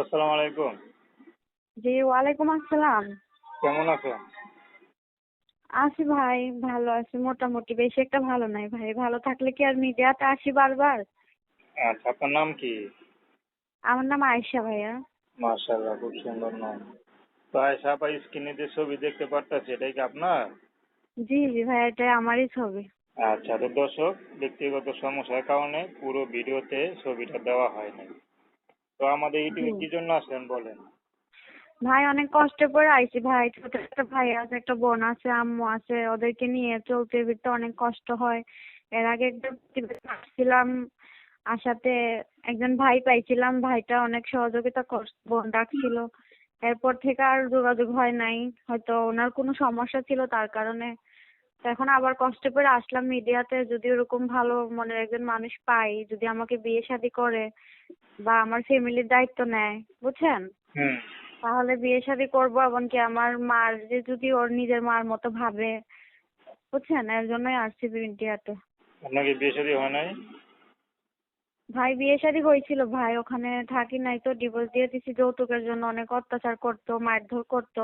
আসসালামু আলাইকুম। জি ওয়ালাইকুম আসসালাম। কেমন আছেন? আছি ভাই ভালো আছি মোটামুটি। বেশি একটা ভালো নাই ভাই ভালো থাকলে কি আর মিডিয়াতে আসি বারবার? আচ্ছা আপনার নাম কি? আমার নাম আয়েশা ভাইয়া। মাশাআল্লাহ খুব সুন্দর নাম। তো আপা স্ক্রিনে যে ছবি দেখতে পারতেছি এটাই কি আপনার? জি জি ভাই এটা আমারই ছবি। আচ্ছা তো দর্শক ব্যক্তিগত সমস্যার কারণে পুরো ভিডিওতে ছবিটা দেওয়া হয়নি। তো আমাদের ইউটিউবে কি জন্য আসলেন বলেন? ভাই অনেক কষ্ট করে আইছি ভাই। ছোট একটা ভাই আছে একটা বোন আছে আম্মু আছে। ওদেরকে নিয়ে চলতে ফিরতে অনেক কষ্ট হয়। এর আগে একটা আসছিলাম আসাতে একজন ভাই পাইছিলাম। ভাইটা অনেক সহযোগিতা কর বোন ডাকছিল। এরপর থেকে আর যোগাযোগ হয় নাই। হয়তো ওনার কোনো সমস্যা ছিল তার কারণে। তো এখন আবার কষ্ট করে আসলাম মিডিয়াতে। যদি ওরকম ভালো মনের একজন মানুষ পাই যদি আমাকে বিয়ে শাদী করে বা আমার ফ্যামিলির দায়িত্ব নেয় বুঝছেন? তাহলে বিয়ে শাদী করব এমনকি আমার মার যে যদি ওর নিজের মার মতো ভাবে বুঝছেন? এর জন্যই আসছি ইন্ডিয়াতে আপনার কি বিয়ে শাদী হয় নাই? ভাই বিয়ে শাদী হয়েছিল ভাই ওখানে থাকি নাই তো ডিভোর্স দিয়ে দিছি যৌতুকের জন্য অনেক অত্যাচার করতো মারধর করতো।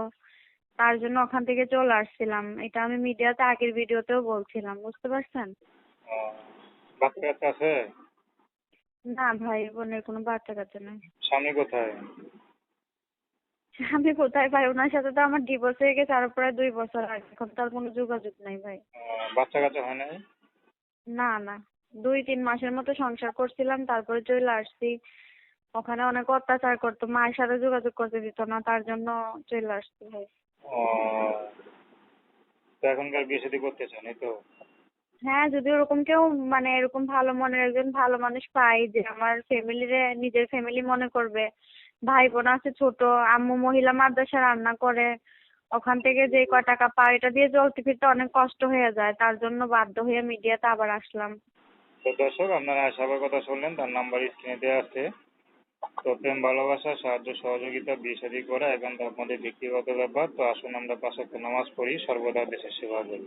তার জন্য ওখান থেকে চলে আসছিলাম। এটা আমি মিডিয়াতে আগের ভিডিওতেও বলছিলাম বুঝতে পারছেন? বাচ্চা কাচ্চা আছে? না ভাই বোনের কোনো বাচ্চা কাচ্চা নাই। স্বামী কোথায়? আমি কোথায় ভাই? ওনার সাথে তো আমার ডিভোর্স হয়ে গেছে আরও প্রায় দুই বছর আগে। এখন তার কোনো যোগাযোগ নাই ভাই। বাচ্চা কাচ্চা হয় নাই? না না। দুই তিন মাসের মতো সংসার করছিলাম তারপরে চলে আসছি। ওখানে অনেক অত্যাচার করতো মায়ের সাথে যোগাযোগ করতে দিত না তার জন্য চলে আসছি ভাই। ও তো এখনকার বিয়ে শাদী করতে চান এই তো? হ্যাঁ যদি ওরকম কেউ মানে এরকম ভালো মনের একজন ভালো মানুষ পাই যে আমার ফ্যামিলিরে নিজের ফ্যামিলি মনে করবে। ভাই বোন আছে ছোট, আম্মু মহিলা মাদ্রাসা রান্না করে, ওখান থেকে যে কয় টাকা পায়, এটা দিয়ে চলতে ফিরতে অনেক কষ্ট হয়ে যায়। তার জন্য বাধ্য হয়ে মিডিয়াতে আবার আসলাম। তো দর্শক, আপনারা কথা শুনলেন, তার নাম্বার স্ক্রিনে দেওয়া আছে। তো প্রেম, ভালোবাসা, সাহায্য, সহযোগিতা, বিয়ে শাদী করা এখন তো আপনাদের ব্যক্তিগত ব্যাপার। তো আসুন আমরা নামাজ পড়ি, সর্বদা দেশের সেবা করি।